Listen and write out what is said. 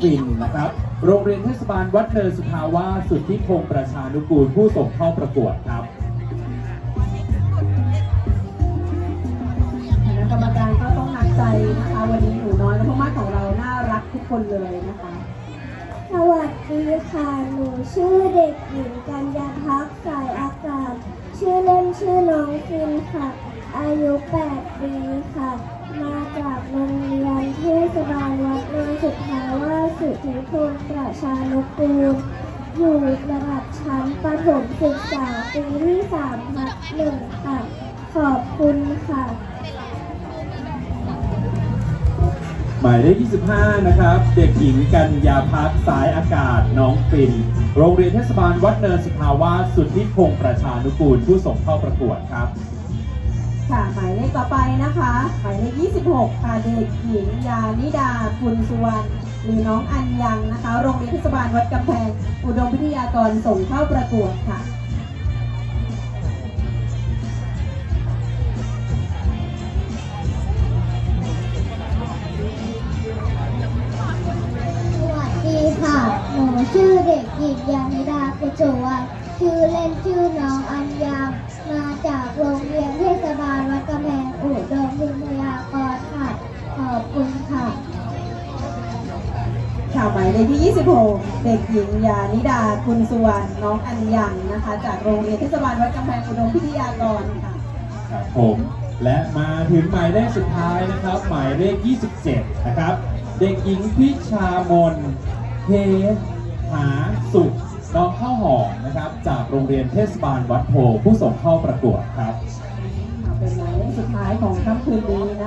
ฟินนะครับ โรงเรียนเทศบาลวัดเนินสุทาวาสสุทธิพงศ์ประชานุกูลผู้ส่งเข้าประกวดครับคณะกรรมการก็ต้องหนักใจนะคะ วันนี้หนูน้อยและพ่อมากของเราน่ารักทุกคนเลยนะคะ สวัสดีค่ะ หนูชื่อเด็กหญิงกัญญาพักสายอากาศ ชื่อเล่นชื่อน้องฟินค่ะ อายุ 8 ปีค่ะ มาจากโรงเรียนเทศบาลวัดเนินสุทธาวา สสุทธิพลประชานุกูล อยู่ระดับชั้นประถมศึกษาปีที่3ทับหนึ่งค่ะ ขอบคุณค่ะ หมายเลข25 นะครับ เด็กหญิงกัญญาพักสายอากาศน้องฟินโรงเรียนเทศบาลวัดเนินสุทาวาสสุทธิพงศ์ประชานุกูลผู้ส่งเข้าประกวดครับค่ะหมายเลขต่อไปนะคะ หมายเลข 26 ค่ะ เด็กหญิงยานิดาคุณสุวรรณ หรือน้องอัญยังนะคะ โรงเรียนเทศบาลวัดกำแพง อุดมวิทยากรส่งเข้าประกวดค่ะสวัสดีค่ะหนูชื่อเด็กหญิงยานิดากุจวัฒน์ชื่อเล่นชื่อน้องอัญญามาจากโรงเรียนเทศบาลวัดกำแพงอุดมพิทยากรค่ะ ขอบคุณค่ะ หมายเลขที่ 26 เด็กหญิงยานิดาคุณสุวรรณน้องอัญยังนะคะ จากโรงเรียนเทศบาลวัดกำแพงอุดมพิทยากรค่ะ ครับผมและมาถึงหมายเลขสุดท้ายนะครับ หมายเลข 27 นะครับ เด็กหญิงพิชามนเพชรหาสุขน้องข้าวหอมนะครับ จากโรงเรียนเทศบาลวัดโพผู้ส่งเข้าประกวดครับค่ะเป็นหมายเลขสุดท้ายของค่ำคืนนี้นะคะ